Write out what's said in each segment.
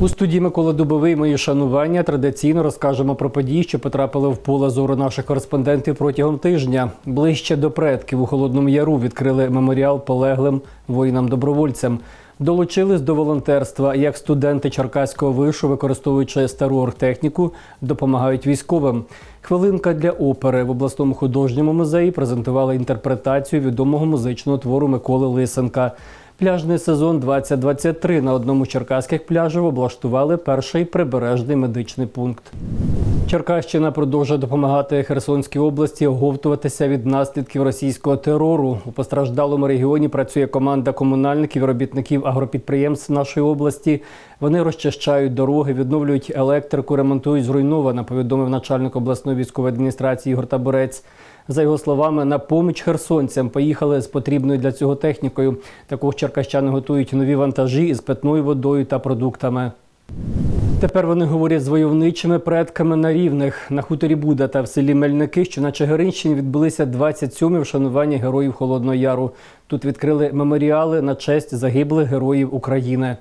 У студії Микола Дубовий мої шанування традиційно розкажемо про події, що потрапили в поле зору наших кореспондентів протягом тижня. Ближче до предків у Холодному Яру відкрили меморіал полеглим воїнам-добровольцям. Долучились до волонтерства як студенти Черкаського вишу, використовуючи стару оргтехніку, допомагають військовим. Хвилинка для опери в обласному художньому музеї презентували інтерпретацію відомого музичного твору Миколи Лисенка. Пляжний сезон 2023 на одному з черкаських пляжів облаштували перший прибережний медичний пункт. Черкащина продовжує допомагати Херсонській області оговтуватися від наслідків російського терору. У постраждалому регіоні працює команда комунальників і робітників агропідприємств нашої області. Вони розчищають дороги, відновлюють електрику, ремонтують зруйноване, повідомив начальник обласної військової адміністрації Ігор Таборець. За його словами, на поміч херсонцям поїхали з потрібною для цього технікою. Також черкащани готують нові вантажі із питною водою та продуктами. Тепер вони говорять з войовничими предками на рівних. На хуторі Буда та в селі Мельники, що на Чигиринщині відбулися 27-мі вшанування героїв Холодного Яру. Тут відкрили меморіали на честь загиблих героїв України.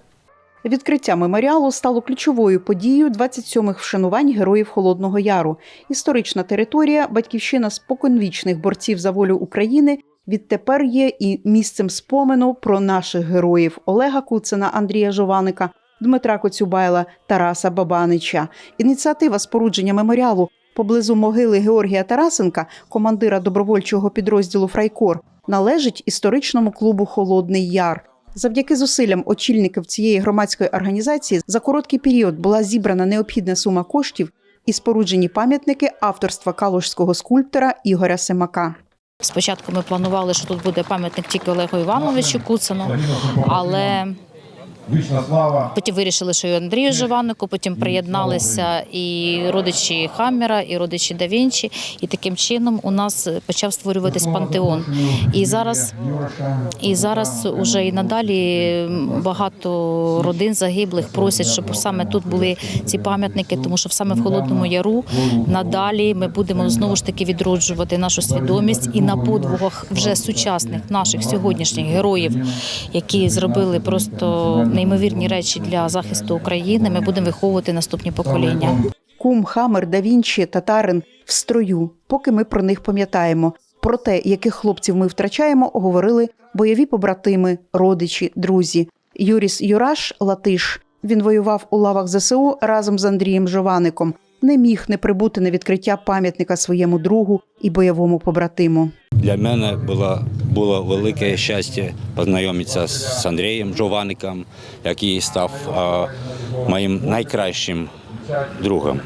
Відкриття меморіалу стало ключовою подією 27-х вшанувань героїв Холодного Яру. Історична територія, батьківщина споконвічних борців за волю України. Відтепер є і місцем спомену про наших героїв Олега Куцина, Андрія Жованика, Дмитра Коцюбайла, Тараса Бабанича. Ініціатива спорудження меморіалу поблизу могили Георгія Тарасенка, командира добровольчого підрозділу Фрайкор, належить історичному клубу Холодний Яр. Завдяки зусиллям очільників цієї громадської організації за короткий період була зібрана необхідна сума коштів і споруджені пам'ятники авторства калужського скульптора Ігоря Семака. Спочатку ми планували, що тут буде пам'ятник тільки Олегу Івановичу Куцину, але Вічна слава. потім вирішили, що і Андрію Жованику, потім приєдналися і родичі Хаммера, і родичі Да Вінчі. І таким чином у нас почав створюватись пантеон. І зараз, і зараз уже і надалі багато родин загиблих просять, щоб саме тут були ці пам'ятники, тому що саме в Холодному Яру надалі ми будемо знову ж таки відроджувати нашу свідомість і на подвигах вже сучасних наших сьогоднішніх героїв, які зробили просто неймовірні речі для захисту України. Ми будемо виховувати наступні покоління. Кум, Хамер, Да Вінчі, Татарин в строю, поки ми про них пам'ятаємо. Про те, яких хлопців ми втрачаємо, говорили бойові побратими, родичі, друзі. Юріс Юраш Латиш. Він воював у лавах ЗСУ разом з Андрієм Жоваником. Не міг не прибути на відкриття пам'ятника своєму другу і бойовому побратиму. Для мене було, було велике щастя познайомитися з Андрієм Жоваником, який став моїм найкращим другом.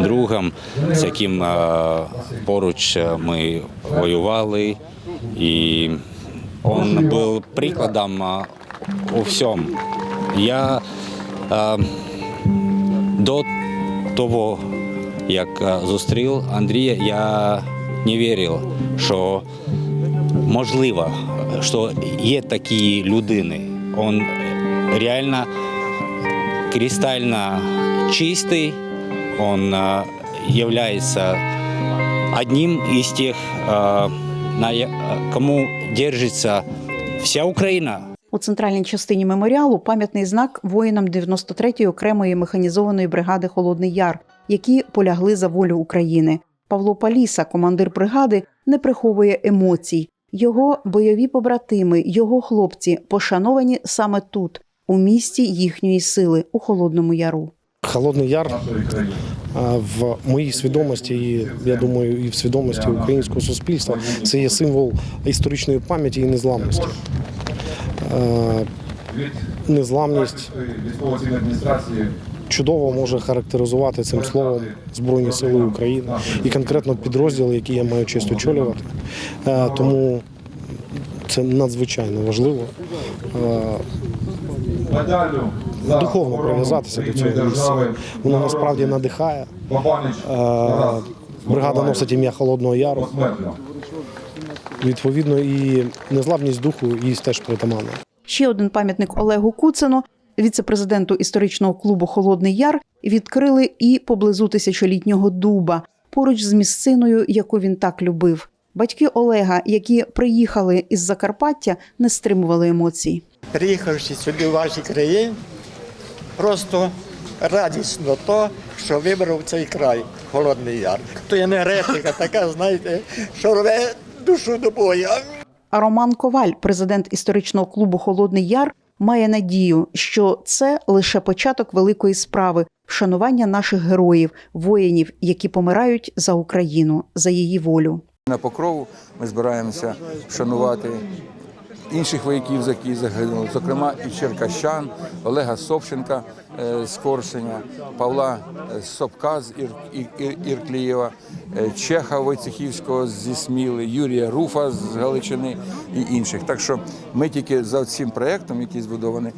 Другом, з яким поруч ми воювали, і він був прикладом у всьому. Я до того, як зустрів Андрія, я не вірив, що можливо, що є такі людини. Він реально кристально чистий, він являється одним із тих, на кому держиться вся Україна. У центральній частині меморіалу пам'ятний знак воїнам 93-ї окремої механізованої бригади Холодний Яр, які полягли за волю України. Павло Паліса, командир бригади, не приховує емоцій. Його бойові побратими, його хлопці пошановані саме тут, у місті їхньої сили, у Холодному Яру. Холодний Яр в моїй свідомості, і я думаю, і в свідомості українського суспільства це є символ історичної пам'яті і незламності. Незламність. Чудово може характеризувати цим словом Збройні Сили України і конкретно підрозділ, який я маю честь очолювати. Е, Тому це надзвичайно важливо. Е, Духовно прив'язатися до цього місця. Воно насправді надихає. Е, Бригада носить ім'я Холодного Яру. Відповідно, і незламність духу їй теж притаманна. Ще один пам'ятник Олегу Куцину, віце-президенту історичного клубу Холодний Яр, відкрили і поблизу тисячолітнього дуба, поруч з місциною, яку він так любив. Батьки Олега, які приїхали із Закарпаття, не стримували емоцій. приїхавши сюди в ваші краї, просто радісно то, що вибрав цей край, Холодний Яр. То енергетика така, знаєте, що рве душу до бою. А Роман Коваль, президент історичного клубу Холодний Яр, має надію, що це лише початок великої справи вшанування наших героїв, воїнів, які помирають за Україну, за її волю. На покрову ми збираємося вшанувати інших вояків, які загинули, зокрема і Черкащан, Олега Собченка е, з Корсеня, Павла е, Собка з Ір, Ір- Ір- Ірклієва, е, Чеха Войцехівського зі Сміли, Юрія Руфа з Галичини і інших. Так що ми тільки за цим проєктом, який збудований,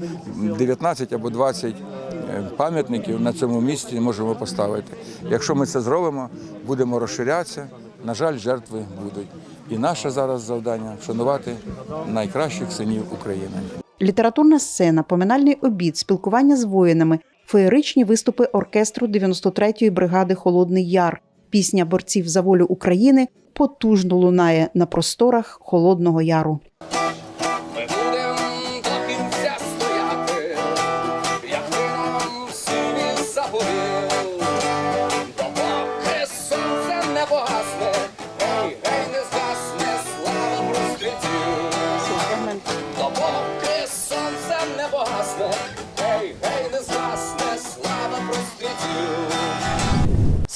19 або 20 е, пам'ятників на цьому місці можемо поставити. Якщо ми це зробимо, будемо розширятися. На жаль, жертви будуть. І наше зараз завдання вшанувати найкращих синів України. Літературна сцена, поминальний обід, спілкування з воїнами, феєричні виступи оркестру 93-ї бригади Холодний Яр. Пісня борців за волю України потужно лунає на просторах Холодного Яру.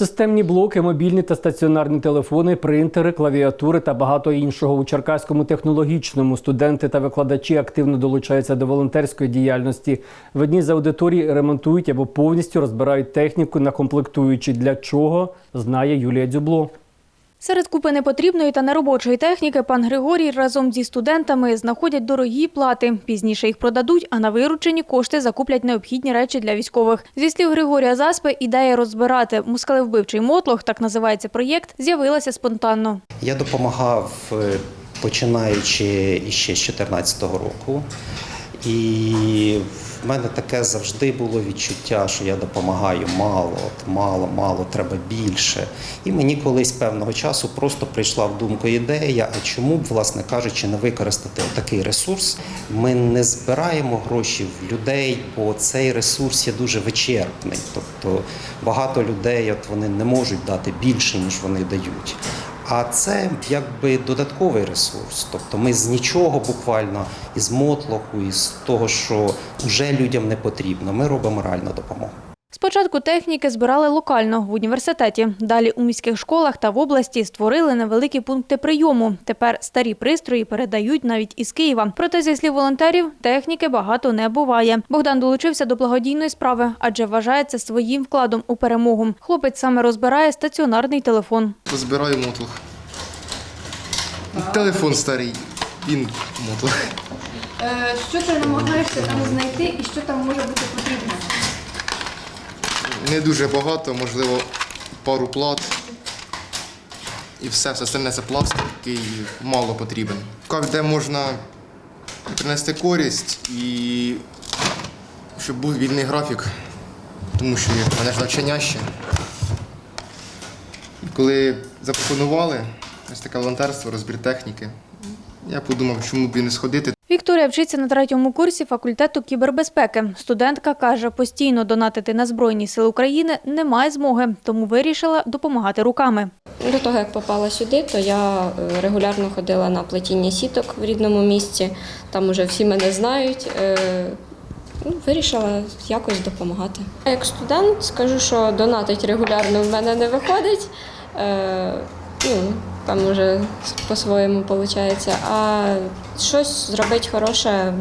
Системні блоки, мобільні та стаціонарні телефони, принтери, клавіатури та багато іншого у Черкаському технологічному студенти та викладачі активно долучаються до волонтерської діяльності. В одній з аудиторій ремонтують або повністю розбирають техніку на комплектуючі. Для чого знає Юлія Дзюбло. Серед купи непотрібної та неробочої техніки пан Григорій разом зі студентами знаходять дорогі плати. Пізніше їх продадуть, а на виручені кошти закуплять необхідні речі для військових. Зі слів Григорія Заспи, ідея розбирати мускалевбивчий мотлох, так називається проєкт, з'явилася спонтанно. Я допомагав, е, починаючи іще з 2014 року. І в мене таке завжди було відчуття, що я допомагаю мало, от мало, мало, треба більше. І мені колись певного часу просто прийшла в думку ідея, а чому б, власне кажучи, не використати такий ресурс. Ми не збираємо гроші в людей, бо цей ресурс є дуже вичерпний. Тобто багато людей от вони не можуть дати більше, ніж вони дають. А це якби додатковий ресурс. Тобто ми з нічого буквально із мотлоху, із того, що вже людям не потрібно. Ми робимо реальну допомогу. Спочатку техніки збирали локально в університеті. Далі у міських школах та в області створили невеликі пункти прийому. Тепер старі пристрої передають навіть із Києва. Проте, зі слів волонтерів, техніки багато не буває. Богдан долучився до благодійної справи, адже вважає це своїм вкладом у перемогу. Хлопець саме розбирає стаціонарний телефон. Збираю мотлох. Телефон старий, він мотлох. Що ти намагаєшся там знайти і що там може бути потрібно? Не дуже багато, можливо, пару плат. І все, все остальне це пластик, який мало потрібен. Де можна принести користь і щоб був вільний графік, тому що мене ж навчання ще. Коли запропонували ось таке волонтерство, розбір техніки, я подумав, чому б і не сходити. Вікторія вчиться на третьому курсі факультету кібербезпеки. Студентка каже, постійно донатити на Збройні Сили України немає змоги, тому вирішила допомагати руками. До того, як попала сюди, то я е, регулярно ходила на плетіння сіток в рідному місті. Там уже всі мене знають. Е, ну, Вирішила якось допомагати. Як студент скажу, що донатить регулярно в мене не виходить. Ну, там вже по-своєму виходить. А щось зробити хороше,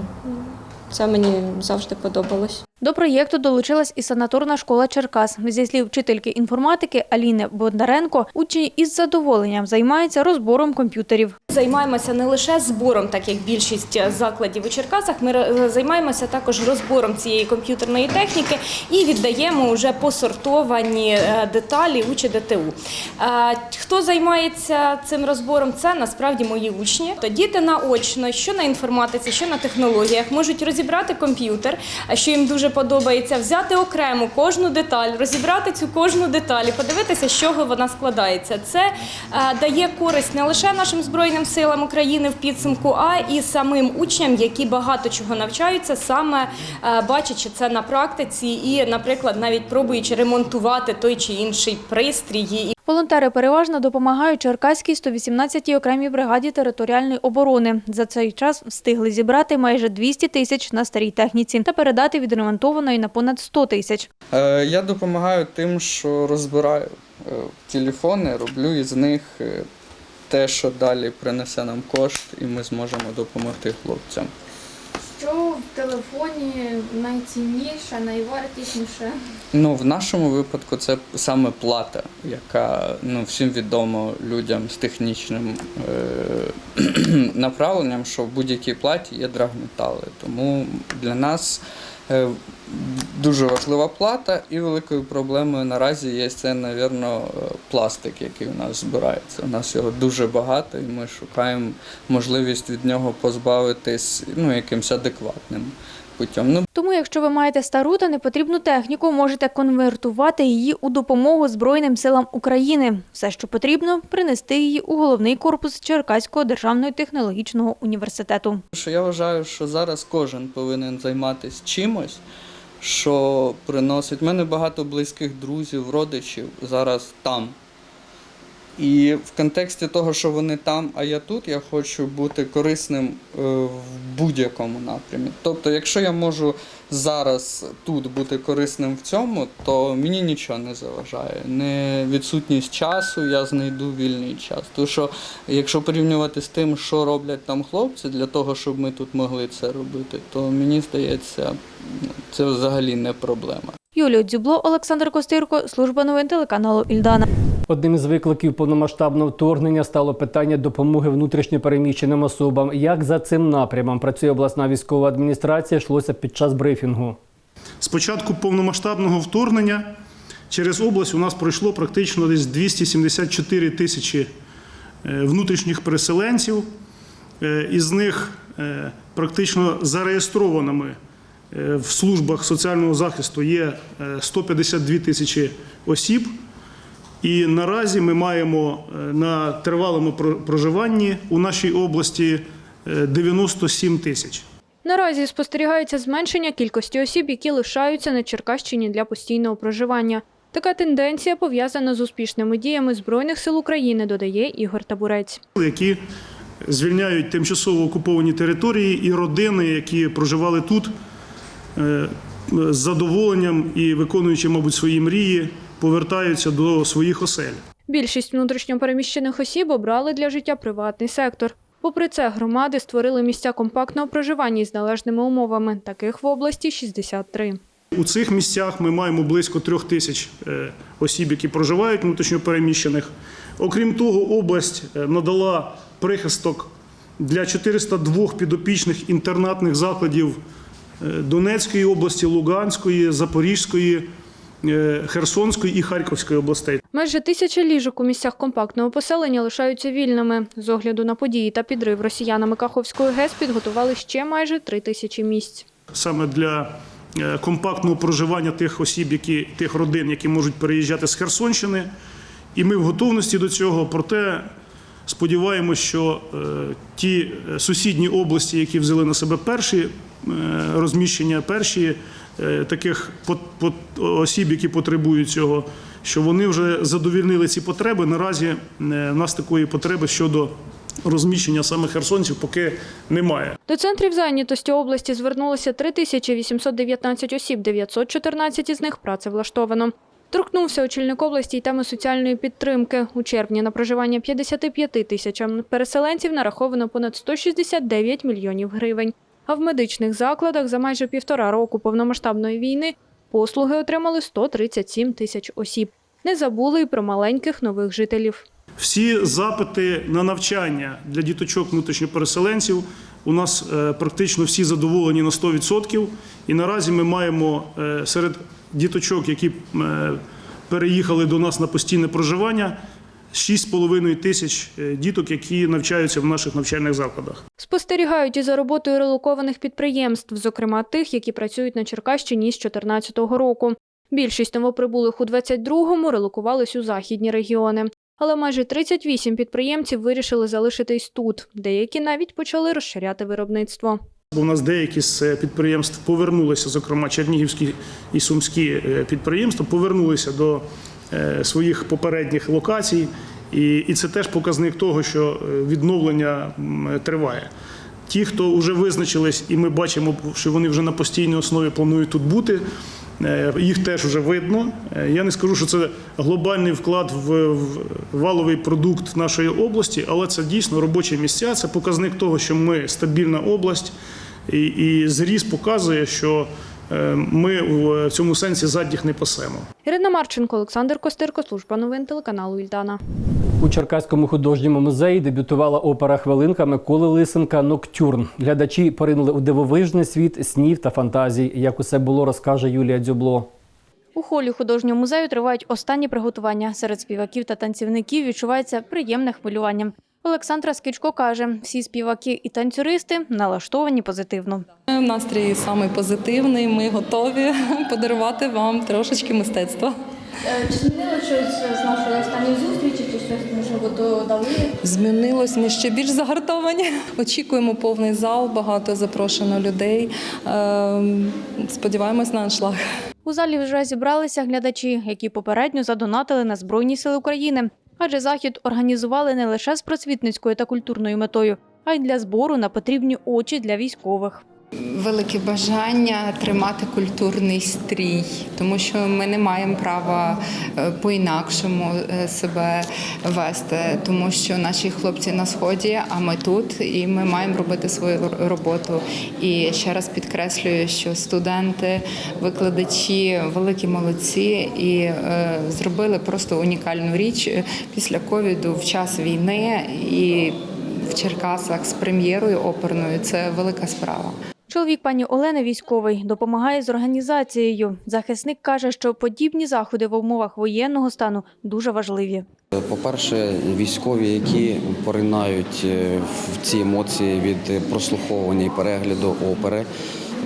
це мені завжди подобалось. До проєкту долучилась і санаторна школа Черкас. Зі слів вчительки інформатики Аліни Бондаренко, учні із задоволенням займаються розбором комп'ютерів. Займаємося не лише збором, так як більшість закладів у Черкасах. Ми займаємося також розбором цієї комп'ютерної техніки і віддаємо вже посортовані е, деталі учі ДТУ. Е, Хто займається цим розбором? Це насправді мої учні. То діти наочно, що на інформатиці, що на технологіях, можуть розібрати комп'ютер, що їм дуже подобається взяти окремо кожну деталь, розібрати цю кожну деталь і подивитися, з чого вона складається. Це е, дає користь не лише нашим збройним силам України в підсумку, а і самим учням, які багато чого навчаються, саме е, бачачи це на практиці, і, наприклад, навіть пробуючи ремонтувати той чи інший пристрій. Волонтери переважно допомагають Черкаській 118-й окремій бригаді територіальної оборони. За цей час встигли зібрати майже 200 тисяч на старій техніці та передати відремонтованої на понад 100 тисяч. Е, Я допомагаю тим, що розбираю е, телефони, роблю із них е, те, що далі принесе нам кошт, і ми зможемо допомогти хлопцям. В телефоні найцінніше, найвартісніше? Ну, в нашому випадку це саме плата, яка ну, всім відомо людям з технічним е- направленням, що в будь-якій платі є драгметали. Тому для нас дуже важлива плата, і великою проблемою наразі є це, напевно, пластик, який у нас збирається. У нас його дуже багато, і ми шукаємо можливість від нього позбавитись ну, якимось адекватним путем. Ну, Тому, якщо ви маєте стару та непотрібну техніку, можете конвертувати її у допомогу Збройним силам України. Все, що потрібно, принести її у головний корпус Черкаського державного технологічного університету. Що я вважаю, що зараз кожен повинен займатися чимось, що приносить. У мене багато близьких друзів, родичів зараз там. І в контексті того, що вони там, а я тут, я хочу бути корисним е, в будь-якому напрямі. Тобто, якщо я можу зараз тут бути корисним в цьому, то мені нічого не заважає. Не відсутність часу, я знайду вільний час. Тому що якщо порівнювати з тим, що роблять там хлопці для того, щоб ми тут могли це робити, то мені здається, ну, це взагалі не проблема. Юлія Дзюбло, Олександр Костирко, служба новин телеканалу Ільдана. Одним з викликів повномасштабного вторгнення стало питання допомоги внутрішньопереміщеним особам. Як за цим напрямом працює обласна військова адміністрація, йшлося під час брифінгу. З початку повномасштабного вторгнення через область у нас пройшло практично десь 274 тисячі е, внутрішніх переселенців. Е, Із них е, практично зареєстрованими в службах соціального захисту є е, 152 тисячі осіб. І наразі ми маємо е, на тривалому проживанні у нашій області е, 97 тисяч. Наразі спостерігається зменшення кількості осіб, які лишаються на Черкащині для постійного проживання. Така тенденція пов'язана з успішними діями Збройних сил України, додає Ігор Табурець. які звільняють тимчасово окуповані території і родини, які проживали тут е, з задоволенням і виконуючи, мабуть, свої мрії, повертаються до своїх осель. Більшість внутрішньопереміщених осіб обрали для життя приватний сектор. Попри це, громади створили місця компактного проживання із належними умовами. Таких в області 63. У цих місцях ми маємо близько трьох тисяч е, осіб, які проживають внутрішньопереміщених. Окрім того, область е, надала прихисток для 402 підопічних інтернатних закладів е, Донецької області, Луганської, Запорізької, е, Херсонської і Харківської областей. Майже тисяча ліжок у місцях компактного поселення лишаються вільними. З огляду на події та підрив росіянами Каховської ГЕС підготували ще майже три тисячі місць. саме для е, компактного проживання тих осіб, які тих родин, які можуть переїжджати з Херсонщини. І ми в готовності до цього. Проте сподіваємося, що е, ті е, сусідні області, які взяли на себе перші е, розміщення, перші е, таких осіб, які потребують цього, що вони вже задовільнили ці потреби. Наразі е, в нас такої потреби щодо розміщення саме херсонців поки немає. До центрів зайнятості області звернулося 3819 осіб, 914 із них працевлаштовано. Торкнувся очільник області й теми соціальної підтримки. У червні на проживання 55 тисячам переселенців нараховано понад 169 мільйонів гривень. А в медичних закладах за майже півтора року повномасштабної війни послуги отримали 137 тисяч осіб. Не забули й про маленьких нових жителів. Всі запити на навчання для діточок внутрішньопереселенців у нас е, практично всі задоволені на 100%. І наразі ми маємо е, серед діточок, які е, переїхали до нас на постійне проживання, 6,5 тисяч е, діток, які навчаються в наших навчальних закладах. Спостерігають і за роботою релокованих підприємств, зокрема тих, які працюють на Черкащині з 2014 року. Більшість новоприбулих у 22-му релокувались у західні регіони. Але майже 38 підприємців вирішили залишитись тут. Деякі навіть почали розширяти виробництво. У нас деякі з е, підприємств повернулися, зокрема чернігівські і сумські е, підприємства, повернулися до своїх попередніх локацій, і, і це теж показник того, що е, відновлення триває. Ті, хто вже визначились, і ми бачимо, що вони вже на постійній основі планують тут бути. е, Їх теж вже видно. Е, Я не скажу, що це глобальний вклад в валовий продукт нашої області, але це дійсно робочі місця. Це показник того, що ми стабільна область, і, і зріс показує, що е, ми в цьому сенсі задніх не пасемо. Ірина Марченко, Олександр Костирко, служба новин телеканалу Ільдана. У Черкаському художньому музеї дебютувала опера Хвилинка Миколи Лисенка Ноктюрн. Глядачі поринули у дивовижний світ снів та фантазій. Як усе було, розкаже Юлія Дзюбло. У холі художнього музею тривають останні приготування. Серед співаків та танцівників відчувається приємне хвилювання. Олександра Скічко каже, всі співаки і танцюристи налаштовані позитивно. Настрій самий позитивний. Ми готові подарувати вам трошечки мистецтва. Чи змінило щось з нашої останньої зустрічі, чи щось можливо додали? Змінилось. Ми ще більш загартовані. Очікуємо повний зал, багато запрошено людей. Ем, Сподіваємось на аншлаг. У залі вже зібралися глядачі, які попередньо задонатили на Збройні Сили України. Адже захід організували не лише з просвітницькою та культурною метою, а й для збору на потрібні очі для військових. Велике бажання тримати культурний стрій, тому що ми не маємо права е, по-інакшому е, себе вести, тому що наші хлопці на сході, а ми тут, і ми маємо робити свою роботу. І ще раз підкреслюю, що студенти, викладачі великі молодці і е, зробили просто унікальну річ після ковіду в час війни і. В Черкасах з прем'єрою оперною це велика справа. Чоловік пані Олени військовий допомагає з організацією. Захисник каже, що подібні заходи в умовах воєнного стану дуже важливі. По-перше, військові, які поринають е, в ці емоції від прослуховування і перегляду опери,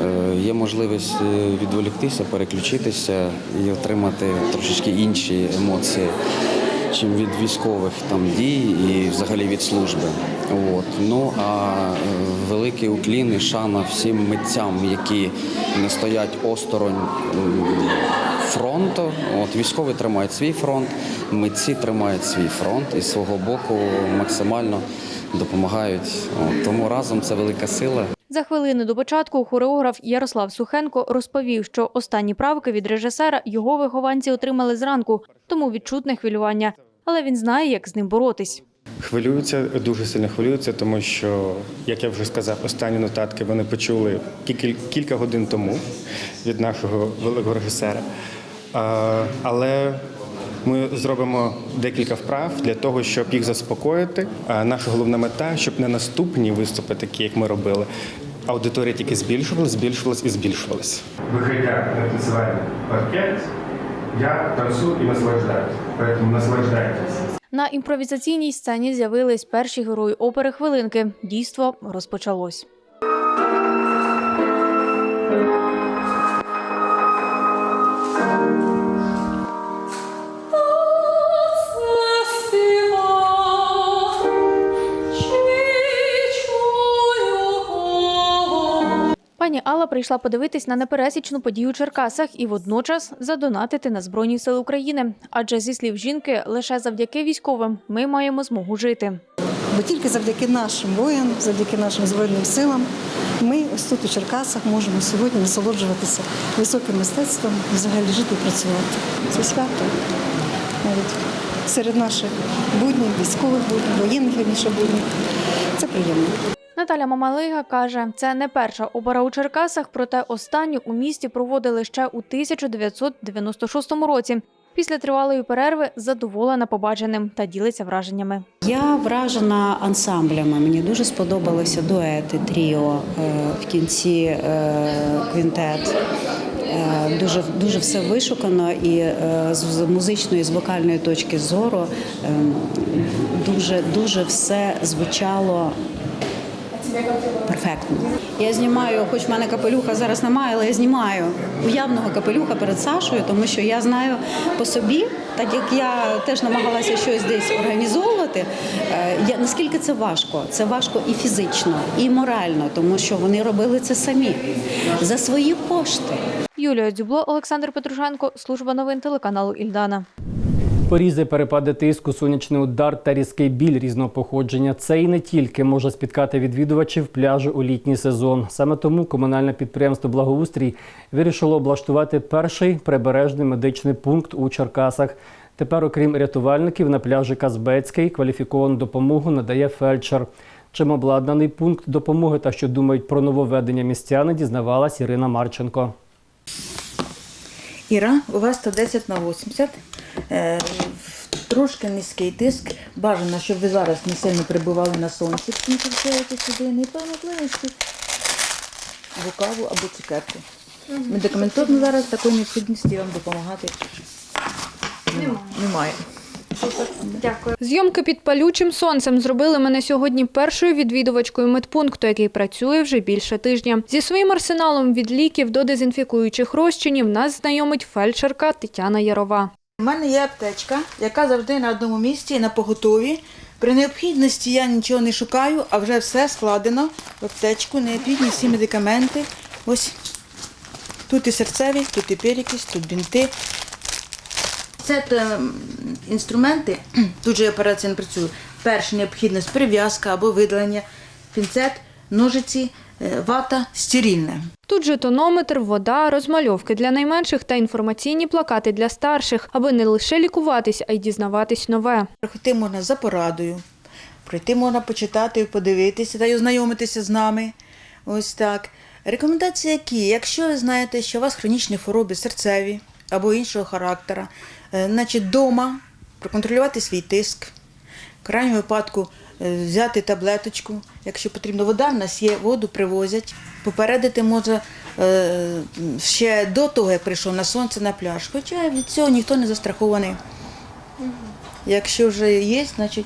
е, є можливість е, відволіктися, переключитися і отримати трошечки інші емоції, чим від військових там дій і взагалі від служби. От. Ну а е, великий уклін і шана всім митцям, які не стоять осторонь фронту. От військові тримають свій фронт, митці тримають свій фронт і з свого боку максимально допомагають. От, тому разом це велика сила. За хвилину до початку хореограф Ярослав Сухенко розповів, що останні правки від режисера його вихованці отримали зранку, тому відчутне хвилювання. Але він знає, як з ним боротись. Хвилюються, дуже сильно хвилюються, тому що, як я вже сказав, останні нотатки вони почули кілька годин тому від нашого великого режисера. Але ми зробимо декілька вправ для того, щоб їх заспокоїти. А наша головна мета, щоб на наступні виступи, такі як ми робили, аудиторія тільки збільшувалась, збільшувалась і збільшувалась. Виходя на танцевальний паркет, я танцюю і наслаждаюсь. Тому наслаждайтесь. На імпровізаційній сцені з'явились перші герої опери хвилинки. Дійство розпочалось. Пані Алла прийшла подивитись на непересічну подію у Черкасах і водночас задонатити на Збройні Сили України. Адже зі слів жінки, лише завдяки військовим ми маємо змогу жити. Бо тільки завдяки нашим воїнам, завдяки нашим збройним силам, ми ось тут у Черкасах можемо сьогодні насолоджуватися високим мистецтвом, взагалі жити і працювати. Це свято. Навіть серед наших буднів, військових буднів, воєнних вірніше буднів. Це приємно. Наталя Мамалига каже, це не перша опера у Черкасах, проте останню у місті проводили ще у 1996 році. Після тривалої перерви задоволена побаченим та ділиться враженнями. Я вражена ансамблями. Мені дуже сподобалося дуети, тріо, е, в кінці е, квінтет. Е, Дуже дуже все вишукано і з музичної, з вокальної точки зору е, дуже дуже все звучало перфектно. Я знімаю, хоч в мене капелюха зараз немає, але я знімаю уявного капелюха перед Сашою, тому що я знаю по собі, так як я теж намагалася щось десь організовувати. е, Я наскільки це важко? Це важко і фізично, і морально, тому що вони робили це самі за свої кошти. Юлія Дзюбло, Олександр Петрушенко, служба новин телеканалу Ільдана. Порізи, перепади тиску, сонячний удар та різкий біль різного походження. Це і не тільки може спіткати відвідувачів пляжу у літній сезон. Саме тому комунальне підприємство Благоустрій вирішило облаштувати перший прибережний медичний пункт у Черкасах. Тепер, окрім рятувальників, на пляжі Казбецький кваліфіковану допомогу надає фельдшер. Чим обладнаний пункт допомоги та що думають про нововведення містяни, дізнавалась Ірина Марченко. Іра, у вас 110 на 80. Е, трошки низький тиск. Бажано, щоб ви зараз не сильно перебували на сонці, що вчаєте сюди, не по можливості або каву, або цукерку. Медикаментозно зараз такої необхідності вам допомагати немає. немає. Дякую. Зйомки під палючим сонцем зробили мене сьогодні першою відвідувачкою медпункту, який працює вже більше тижня. Зі своїм арсеналом від ліків до дезінфікуючих розчинів нас знайомить фельдшерка Тетяна Ярова. У мене є аптечка, яка завжди на одному місці на поготові. При необхідності я нічого не шукаю, а вже все складено в аптечку, необхідні всі медикаменти. Ось тут і серцеві, тут і перекись, тут бінти. Це то, інструменти, тут же я операція не працюю. Перша необхідність прив'язка або видалення, пінцет, ножиці, е, вата, стерильне. Тут же тонометр, вода, розмальовки для найменших та інформаційні плакати для старших, аби не лише лікуватись, а й дізнаватись нове. Прийти можна за порадою, прийти можна почитати, подивитися та й ознайомитися з нами. Ось так. Рекомендації які? Якщо ви знаєте, що у вас хронічні хвороби серцеві або іншого характера, е, значить вдома проконтролювати свій тиск, в крайньому випадку е, взяти таблеточку. Якщо потрібно вода, в нас є, воду привозять. Попередити може е, ще до того, як прийшов на сонце на пляж. Хоча від цього ніхто не застрахований. Якщо вже є, значить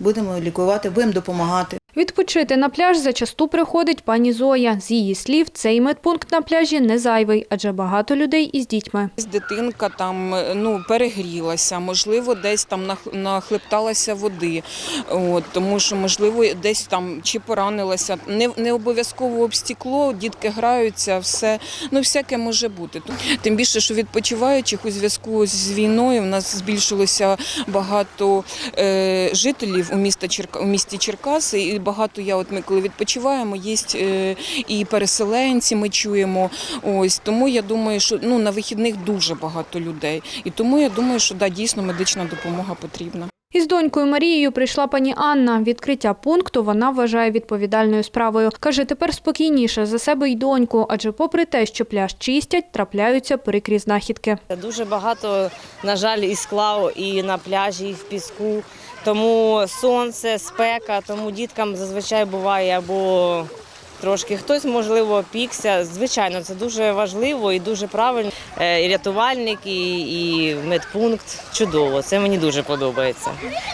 будемо лікувати, будемо допомагати. Відпочити на пляж зачасту приходить пані Зоя. З її слів, цей медпункт на пляжі не зайвий, адже багато людей із дітьми. Дитинка там ну перегрілася, можливо, десь там нах- нахлепталася води, от, тому що можливо десь там чи поранилася. Не, не обов'язково об стекло, дітки граються, все ну всяке може бути. Тим більше, що відпочиваючих у зв'язку з війною, в нас збільшилося багато е, жителів у міста Черка у місті Черкаси, багато я, от ми коли відпочиваємо, є е, і переселенці. Ми чуємо. Ось тому я думаю, що ну на вихідних дуже багато людей, і тому я думаю, що да, дійсно медична допомога потрібна. Із донькою Марією прийшла пані Анна. Відкриття пункту вона вважає відповідальною справою. Каже, тепер спокійніше за себе й доньку, адже попри те, що пляж чистять, трапляються прикрі знахідки. Дуже багато, на жаль, і скла і на пляжі, і в піску. Тому сонце, спека, тому діткам зазвичай буває або трошки хтось, можливо, пікся. Звичайно, це дуже важливо і дуже правильно. Е, І рятувальник, і, і медпункт чудово. Це мені дуже подобається.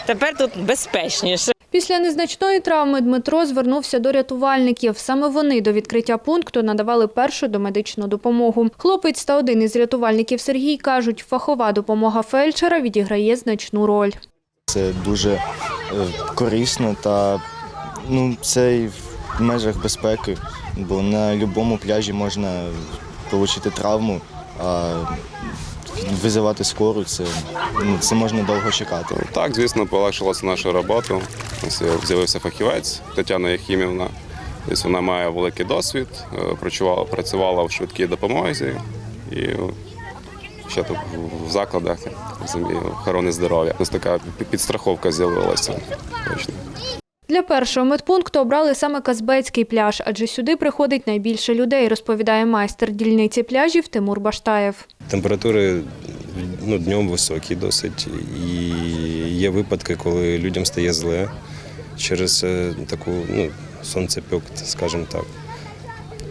Тепер тут безпечніше. Після незначної травми Дмитро звернувся до рятувальників. Саме вони до відкриття пункту надавали першу домедичну допомогу. Хлопець та один із рятувальників Сергій кажуть, фахова допомога фельдшера відіграє значну роль. Це дуже е, корисно та ну, це і в межах безпеки, бо на будь-якому пляжі можна отримати травму, а визивати скору це, ну, це можна довго чекати. Так, звісно, полегшилася наша робота. З'явився фахівець Тетяна Єхімівна. Тобто вона має великий досвід, е, працювала в швидкій допомозі і ще тут в закладах розумію, охорони здоров'я. Ось така підстраховка з'явилася. Точно. Для першого медпункту обрали саме Казбецький пляж, адже сюди приходить найбільше людей, розповідає майстер дільниці пляжів Тимур Баштаєв. Температури ну, днем високі досить, і є випадки, коли людям стає зле через е, таку ну, сонцепьок, скажімо так.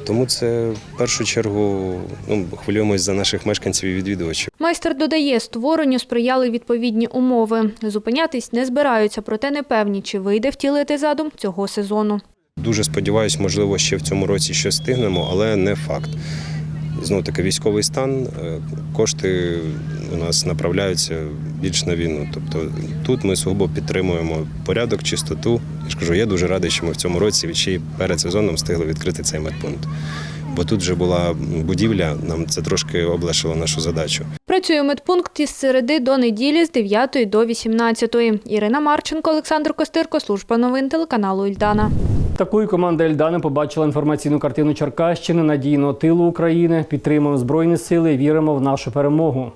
Тому це в першу чергу ну, хвилюємось за наших мешканців і відвідувачів. Майстер додає, створенню сприяли відповідні умови. Зупинятись не збираються, проте не певні, чи вийде втілити задум цього сезону. Дуже сподіваюсь, можливо, ще в цьому році щось встигнемо, але не факт. Знову таки, військовий стан, е, кошти у нас направляються більш на війну. Тобто тут ми сугубо підтримуємо порядок, чистоту. Я ж кажу, я дуже радий, що ми в цьому році ще перед сезоном встигли відкрити цей медпункт. Бо тут вже була будівля, нам це трошки облегшило нашу задачу. Працює медпункт із середи до неділі з 9 до 18. Ірина Марченко, Олександр Костирко, служба новин телеканалу Ільдана. Такою команда Ельдана побачила інформаційну картину Черкащини, надійного тилу України. Підтримуємо Збройні сили віримо в нашу перемогу.